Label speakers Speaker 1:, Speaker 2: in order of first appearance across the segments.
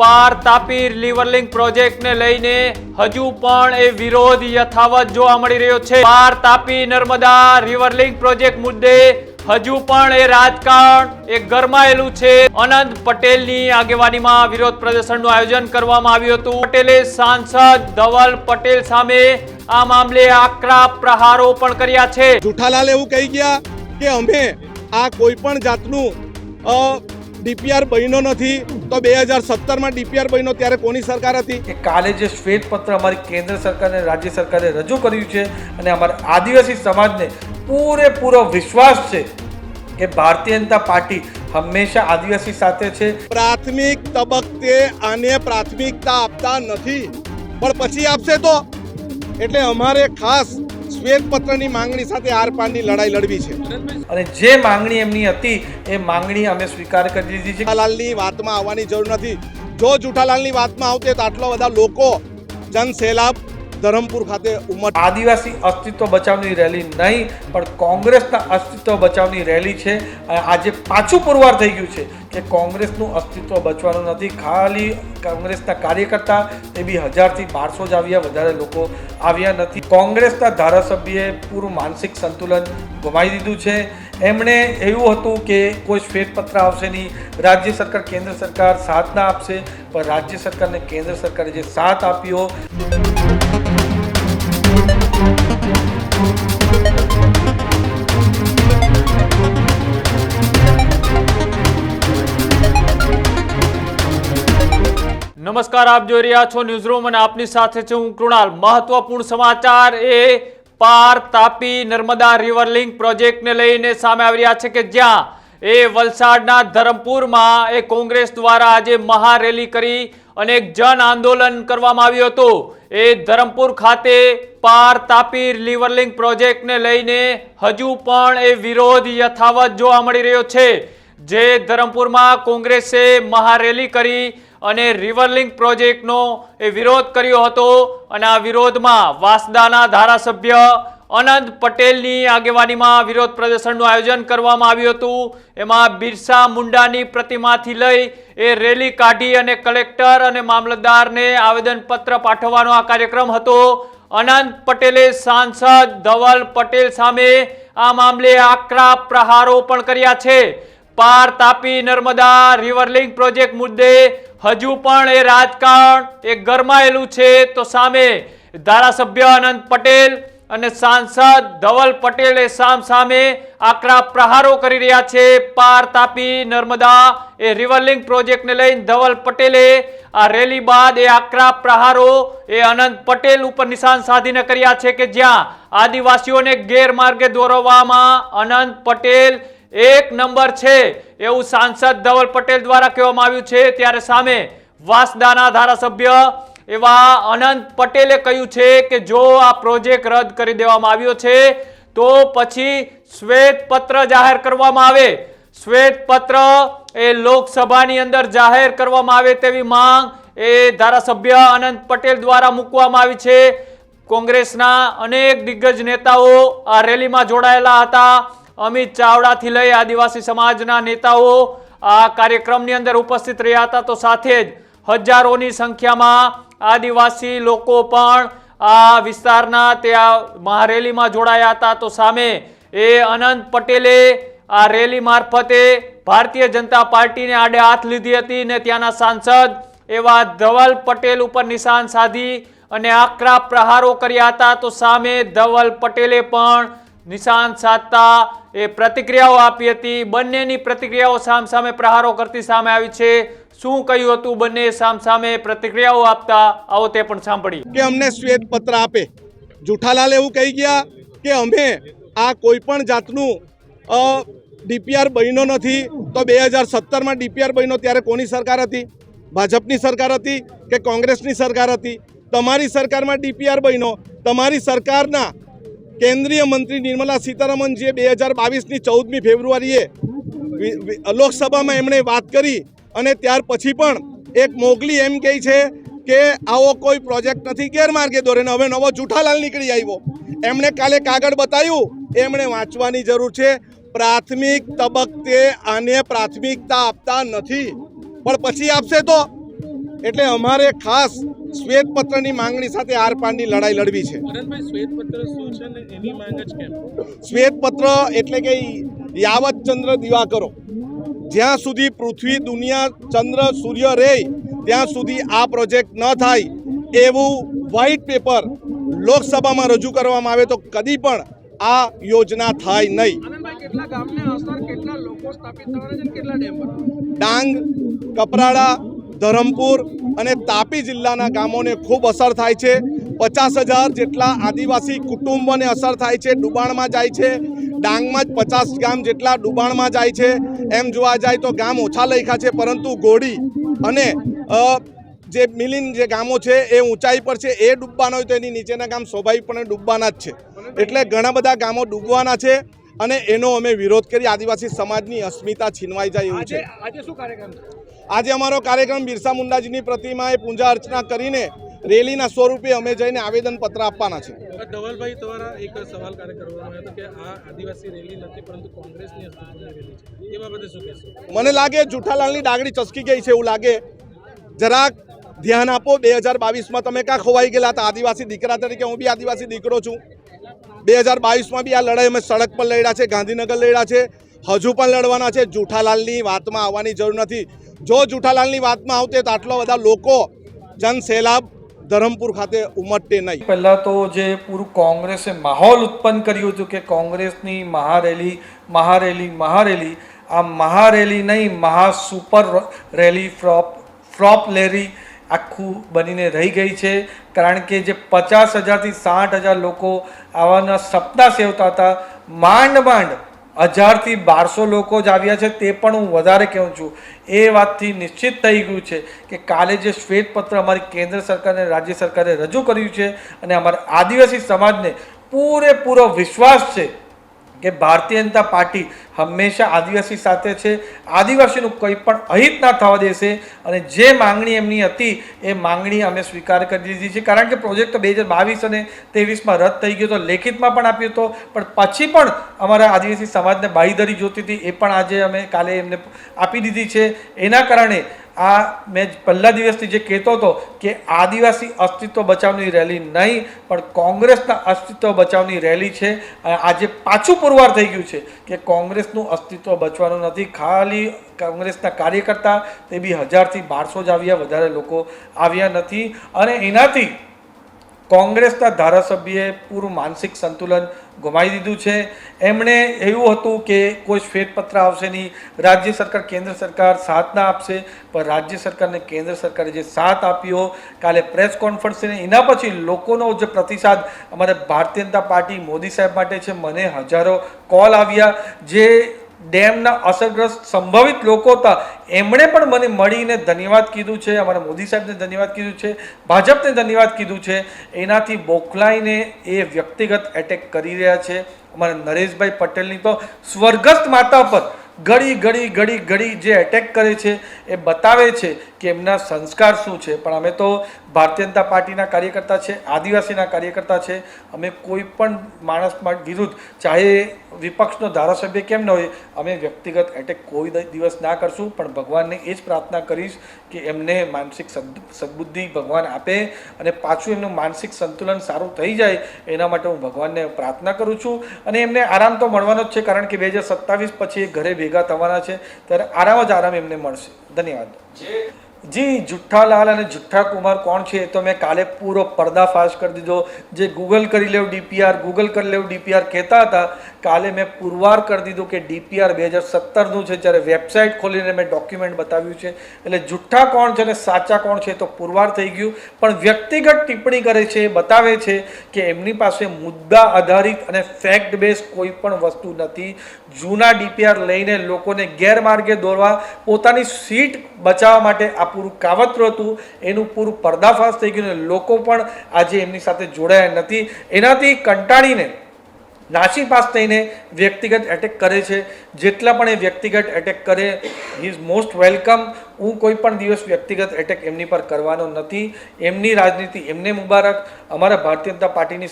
Speaker 1: પાર Tapi river link project પ્રોજેક્ટને લઈને હજુ પણ એ વિરોધ યથાવત જોવા મળી રહ્યો છે. પાર તાપી નર્મદા રિવરલિંક પ્રોજેક્ટ મુદ્દે હજુ પણ એ રાજકારણ એ ગરમાયેલું છે. અનંત પટેલની આગેવાનીમાં વિરોધ પ્રદર્શનનું આયોજન કરવામાં આવ્યું હતું. પટેલે સાંસદ ધવલ પટેલ સામે આ મામલે આકરા પ્રહારો પણ કર્યા છે.
Speaker 2: જુઠાલાલ એવું કહી ગયા કે અમે આ કોઈ પણ જાતનું ડીપીઆર બન્યો નથી તો બે હજાર સત્તરમાં ડીપીઆર બન્યો ત્યારે કોની સરકાર હતી?
Speaker 3: કે કાલે જે શ્વેતપત્ર અમારી કેન્દ્ર સરકાર અને રાજ્ય સરકારે રજૂ કર્યું છે અને અમારા આદિવાસી સમાજને પૂરેપૂરો વિશ્વાસ છે કે ભારતીય જનતા પાર્ટી હંમેશા આદિવાસી સાથે છે.
Speaker 2: પ્રાથમિક તબક્કે આને પ્રાથમિકતા આપતા નથી પણ પછી આપશે તો? એટલે અમારે ખાસ શ્વેતપત્રની માંગણી સાથે આરપારની લડાઈ લડવી છે.
Speaker 3: અને જે માંગણી એમની હતી એ માંગણી અમે સ્વીકાર કરી દીધી છે.
Speaker 2: જુઠાલાલની વાતમાં આવવાની જરૂર નથી. જો જુઠાલાલની વાતમાં આવતે તો આટલા બધા લોકો જન સેલાબ ધરમપુર ખાતે ઉમટ
Speaker 3: આદિવાસી અસ્તિત્વ બચાવની રેલી નહીં પણ કોંગ્રેસના અસ્તિત્વ બચાવની રેલી છે. અને આજે પાછું પુરવાર થઈ ગયું છે. કે કોંગ્રેસનું અસ્તિત્વ બચવાનું નથી. ખાલી કોંગ્રેસના કાર્યકર્તા એ બી હજારથી બારસો જ આવ્યા, વધારે લોકો આવ્યા નથી. કોંગ્રેસના ધારાસભ્યએ પૂરું માનસિક સંતુલન ગુમાવી દીધું છે. એમણે એવું હતું કે કોઈ શ્વેતપત્ર આવશે નહીં. રાજ્ય સરકાર કેન્દ્ર સરકાર સાથ ના આપશે, પણ રાજ્ય સરકારને કેન્દ્ર સરકારે જે સાથ આપ્યો
Speaker 1: નમસ્કાર, આપ જોઈ રહ્યા છો ન્યૂઝ રૂમ અને આપની સાથે છે હું કૃણાલ. મહત્વપૂર્ણ સમાચાર એ પાર તાપી નર્મદા રિવર લિંક પ્રોજેક્ટને લઈને સામે આવી રહ્યા છે કે જ્યાં એ વલસાડના ધરમપુરમાં એ કોંગ્રેસ દ્વારા આજે મહારેલી કરી અને એક જન આંદોલન કરવામાં આવ્યું હતું. એ ધરમપુર ખાતે પાર તાપી રિવરલિંક પ્રોજેક્ટને લઈને હજુ પણ એ વિરોધ યથાવત જોવા મળી રહ્યો છે. જે ધરમપુરમાં કોંગ્રેસે મહારેલી કરી અને રિવરલિંક પ્રોજેક્ટનો એ વિરોધ કર્યો હતો. અને આ વિરોધમાં વાસદાના ધારાસભ્ય અનંત પટેલની આગેવાનીમાં વિરોધ પ્રદર્શનનું આયોજન કરવામાં આવ્યું હતું. એમાં બિરસા મુંડાની પ્રતિમાથી લઈ એ રેલી કાઢી અને કલેક્ટર અને મામલતદારને આવેદનપત્ર પાઠવવાનો આ કાર્યક્રમ હતો. અનંત પટેલે સાંસદ ધવલ પટેલ સામે આ મામલે આકરા પ્રહારો પણ કર્યા છે. પાર તાપી નર્મદા રિવરલિંક પ્રોજેક્ટ મુદ્દે હજુ પણ એ રાજકારણ એ ગરમાયેલું છે. તો સામે ધારાસભ્ય અનંત પટેલ અને સાંસદ ધવલ પટેલે સામ સામે આકરા પ્રહારો કરી રહ્યા છે. પાર તાપી નર્મદા એ રિવરલિંગ પ્રોજેક્ટને લઈને ધવલ પટેલે આ રેલી બાદ એ આકરા પ્રહારો એ અનંત પટેલ ઉપર નિશાન સાધીને કર્યા છે કે જ્યાં આદિવાસીઓને ગેરમાર્ગે દોરવામાં અનંત પટેલ એક નંબર છે એવું સાંસદ ધવલ પટેલ દ્વારા કહેવામાં આવ્યું છે. ત્યારે સામે વાસદાના ધારાસભ્ય એવા અનંત પટેલે કહ્યું છે કે જો આ પ્રોજેક્ટ રદ કરી દેવામાં આવ્યો છે, તો પછી શ્વેતપત્ર જાહેર કરવામાં આવે. શ્વેત પત્ર એ લોકસભાની અંદર જાહેર કરવામાં આવે તેવી માંગ એ ધારાસભ્ય અનંત પટેલ દ્વારા મૂકવામાં આવી છે. કોંગ્રેસના અનેક દિગ્ગજ નેતાઓ આ રેલીમાં જોડાયેલા હતા. અમિત ચાવડાથી લઈ આદિવાસી સમાજના નેતાઓ આ કાર્યક્રમની અંદર ઉપસ્થિત રહ્યા હતા. તો સાથે જ હજારોની સંખ્યામાં આદિવાસી લોકો પણ આ વિસ્તારના ત્યાં મહારેલીમાં જોડાયા હતા. તો સામે એ અનંત પટેલે આ રેલી મારફતે ભારતીય જનતા પાર્ટીને આડે હાથ લીધી હતી ને ત્યાંના સાંસદ એવા ધવલ પટેલ ઉપર નિશાન સાધી અને આકરા પ્રહારો કર્યા હતા. તો સામે ધવલ પટેલે પણ નિશાન સાધતા એ પ્રતિક્રિયાઓ આપી હતી. બંનેની પ્રતિક્રિયાઓ સામ સામે પ્રહારો કરતી સામે આવી છે. શું કહ્યું હતું? બંને સામ સામે પ્રતિક્રિયાઓ આપતા. આવો તે પણ સાંભળી
Speaker 2: કે અમને શ્વેતપત્ર આપે. જુઠાલાલ એવું કહી ગયા કે અમે આ કોઈ પણ જાતનું ડીપીઆર બન્યો નથી. તો બે હજાર સત્તરમાં ડીપીઆર બન્યો ત્યારે કોની સરકાર હતી? ભાજપની સરકાર હતી કે કોંગ્રેસની સરકાર હતી? તમારી સરકારમાં ડીપીઆર બન્યો. તમારી સરકારના કેન્દ્રીય મંત્રી નિર્મલા સીતારમણ જે બે હજાર બાવીસની ચૌદમી ફેબ્રુઆરીએ લોકસભામાં એમણે વાત કરી અને ત્યાર પછી પણ એક મોગલી એમ કહે છે કે આવો કોઈ પ્રોજેક્ટ નથી, ગેરમાર્ગે દોરે ને હવે નવો જૂઠાલાલ નીકળી આવ્યો. એમણે કાલે કાગળ બતાવ્યું, એમણે વાંચવાની જરૂર છે, પ્રાથમિક તબક્કે આને પ્રાથમિકતા આપતા નથી. પણ પછી આપશે તો? એટલે અમારે ખાસ શ્વેતપત્રની માંગણી સાથે આર પારની લડાઈ લડવી છે.
Speaker 4: શ્વેતપત્ર
Speaker 2: એટલે કે યાવત ચંદ્ર દિવાકરો. જ્યાં સુધી પૃથ્વી દુનિયા ચંદ્ર સૂર્ય રહે ત્યાં સુધી આ પ્રોજેક્ટ ન થાય એવું વ્હાઇટ પેપર લોકસભામાં રજૂ કરવામાં આવે તો કદી પણ આ યોજના થાય નહીં. ડાંગ કપરાડા ધરમપુર અને તાપી જિલ્લાના ગામોને ખૂબ અસર થાય છે. પચાસ હજાર જેટલા આદિવાસી કુટુંબોને અસર થાય છે. ડુબાણમાં જાય છે. ડાંગમાં જ પચાસ ગામ જેટલા ડુબાણમાં જાય છે. એમ જોવા જાય તો ગામ ઓછા લખ્યા છે પરંતુ ઘોડી અને જે મિલિન જે ગામો છે એ ઊંચાઈ પર છે. એ ડૂબવાના હોય તો એની નીચેના ગામ સ્વાભાવિકપણે ડૂબવાના જ છે. એટલે ઘણા બધા ગામો ડૂબવાના છે અને એનો અમે વિરોધ કરી. આદિવાસી સમાજની અસ્મિતા છીનવાઈ જાય એવું છે.
Speaker 4: આજે શું કાર્યક્રમ છે?
Speaker 2: આજે અમારો કાર્યક્રમ બિરસા મુંડાજીની પ્રતિમાએ પૂજા અર્ચના કરીને રેલીના સ્વરૂપે અમે જઈને આવેદનપત્ર આપવાના છે.
Speaker 4: ધવલભાઈ તમારા એક સવાલ કાર્ય કરવામાં આવ્યો કે આ આદિવાસી રેલી નથી પરંતુ કોંગ્રેસની અસ્તિત્વની રેલી છે. એ બાબતે શું કહેશો?
Speaker 2: મને લાગે જુઠાલાલની ડાગડી ચસકી ગઈ છે એવું લાગે. જરાક ધ્યાન આપો બે હજાર બાવીસમાં તમે ક્યાં ખોવાઈ ગયેલા હતા? આદિવાસી દીકરા તરીકે હું બી આદિવાસી દીકરો છું. બે હજાર બાવીસમાં બી આ લડાઈ અમે સડક પર લડ્યા છે ગાંધીનગર લડ્યા છે. હજુ પણ લડવાના છે. જુઠાલાલની વાતમાં આવવાની જરૂર નથી. જો જુઠાલાલની વાતમાં આવતે તો આટલા બધા લોકો જનસેલાબ ધરમપુર ખાતે ઉમટતે નહીં.
Speaker 3: પહેલાં તો જે પૂરું કોંગ્રેસે માહોલ ઉત્પન્ન કર્યું હતું કે કોંગ્રેસની મહારેલી મહારેલી મહારેલી, આ મહારેલી નહીં, મહા સુપર રેલી ફ્રોપ ફ્રોપ લેરી આખું બનીને રહી ગઈ છે. કારણ કે જે પચાસ હજારથી સાઠ હજાર લોકો આવાના સપના સેવતા હતા માંડ માંડ હજારથી બારસો લોકો જ આવ્યા છે, તે પણ હું વધારે કહું છું. એ વાતથી નિશ્ચિત થઈ ગયું છે કે કાલે જે શ્વેતપત્ર અમારી કેન્દ્ર સરકારને, રાજ્ય સરકારે રજૂ કર્યું છે અને અમારા આદિવાસી સમાજને પૂરેપૂરો વિશ્વાસ છે કે ભારતીય જનતા પાર્ટી હંમેશા આદિવાસી સાથે છે. આદિવાસીનું કંઈ પણ અહિત ના થવા દેશે અને જે માંગણી એમની હતી, એ માંગણી અમે સ્વીકાર કરી દીધી છે. કારણ કે પ્રોજેક્ટ તો બે હજાર બાવીસ અને ત્રેવીસમાં રદ થઈ ગયો હતો લેખિતમાં પણ આપ્યો હતો. પણ પછી પણ અમારા આદિવાસી સમાજને બાહીધરી જોતી હતી. એ પણ આજે અમે કાલે એમને આપી દીધી છે. એના કારણે આ મેં પહેલા દિવસથી જે કહેતો હતો કે આદિવાસી અસ્તિત્વ બચાવની રેલી નહીં, પણ કોંગ્રેસના અસ્તિત્વ બચાવની રેલી છે. આજે પાછું પુરવાર થઈ ગયું છે કે કોંગ્રેસનું અસ્તિત્વ બચવાનું નથી. ખાલી કોંગ્રેસના કાર્યકર્તા તે બી હજારથી બારસો જ આવ્યા, વધારે લોકો આવ્યા નથી. અને એનાથી કોંગ્રેસના ધારાસભ્યએ પૂરું માનસિક સંતુલન ગુમાવી દીધું છે. એમણે એવું હતું કે કોઈ શ્વેતપત્ર આવશે નહીં. રાજ્ય સરકાર કેન્દ્ર સરકાર સાથ ના આપશે, પણ રાજ્ય સરકારને કેન્દ્ર સરકારે જે સાથ આપ્યો, કાલે પ્રેસ કોન્ફરન્સ એના પછી લોકોનો જે પ્રતિસાદ અમારે ભારતીય જનતા પાર્ટી મોદી સાહેબ માટે છે. મને હજારો કોલ આવ્યા. જે ડેમના અસરગ્રસ્ત સંભવિત લોકો હતા. એમણે પણ મને મળીને ધન્યવાદ કીધું છે, અમારા મોદી સાહેબને ધન્યવાદ કીધું છે, ભાજપને ધન્યવાદ કીધું છે. એનાથી બોખલાઈને એ વ્યક્તિગત એટેક કરી રહ્યા છે. અમારા નરેશભાઈ પટેલની તો સ્વર્ગસ્થ માતા પર ઘડી ઘડી ઘડી ઘડી જે એટેક કરે છે, એ બતાવે છે કે એમના સંસ્કાર શું છે. પણ અમે તો ભારતીય જનતા પાર્ટીના કાર્યકર્તા છે, આદિવાસીના કાર્યકર્તા છે. અમે કોઈ પણ માણસ વિરુદ્ધ ચાહે વિપક્ષનો ધારાસભ્ય કેમ ન હોય, અમે વ્યક્તિગત એટેક કોઈ દિવસ ના કરશું, પણ ભગવાનને એ જ પ્રાર્થના કરીશ કે એમને માનસિક સદ- સદબુદ્ધિ ભગવાન આપે અને પાછું એમનું માનસિક સંતુલન સારું થઈ જાય, એના માટે હું ભગવાનને પ્રાર્થના કરું છું. અને એમને આરામ તો મળવાનો જ છે, કારણ કે બે હજાર સત્તાવીસ પછી એ ઘરે ભેગા થવાના છે. ત્યારે આરામ જ આરામ એમને મળશે. ધન્યવાદ. જી, જુઠ્ઠાલાલ અને જુઠ્ઠા કુમાર કોણ છે એ તો મેં કાલે પૂરો પર્દાફાશ કરી દીધો. જે ગૂગલ કરી લેવું ડીપીઆર ગૂગલ કરી લેવું ડીપીઆર કહેતા હતા, કાલે મેં પુરવાર કરી દીધું કે ડીપીઆર બે હજાર સત્તરનું છે. જ્યારે વેબસાઇટ ખોલીને મેં ડોક્યુમેન્ટ બતાવ્યું છે. એટલે જુઠ્ઠા કોણ છે અને સાચા કોણ છે એ તો પુરવાર થઈ ગયું. પણ વ્યક્તિગત ટિપ્પણી કરે છે, એ બતાવે છે કે એમની પાસે મુદ્દા આધારિત અને ફેક્ટ બેઝ કોઈ પણ વસ્તુ નથી. જૂના ડીપીઆર લઈને લોકોને ગેરમાર્ગે દોરવા, પોતાની સીટ બચાવવા માટે આ પૂરું કાવતરું હતું એનું પૂરું પર્દાફાશ થઈ ગયું અને લોકો પણ આજે એમની સાથે જોડાયા નથી. એનાથી કંટાળીને નાસી પાસ થઈને વ્યક્તિગત એટેક કરે છે. જેટલા પણ એ વ્યક્તિગત એટેક કરે હી ઇઝ મોસ્ટ વેલકમ હું કોઈ પણ દિવસ વ્યક્તિગત એટેક એમની પર કરવાનો નથી. એમની રાજનીતિ એમને મુબારક. અમારા ભારતીય જનતા પાર્ટીની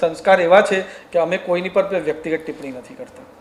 Speaker 3: સંસ્કાર એવા છે કે અમે કોઈની પર વ્યક્તિગત ટિપ્પણી નથી કરતા.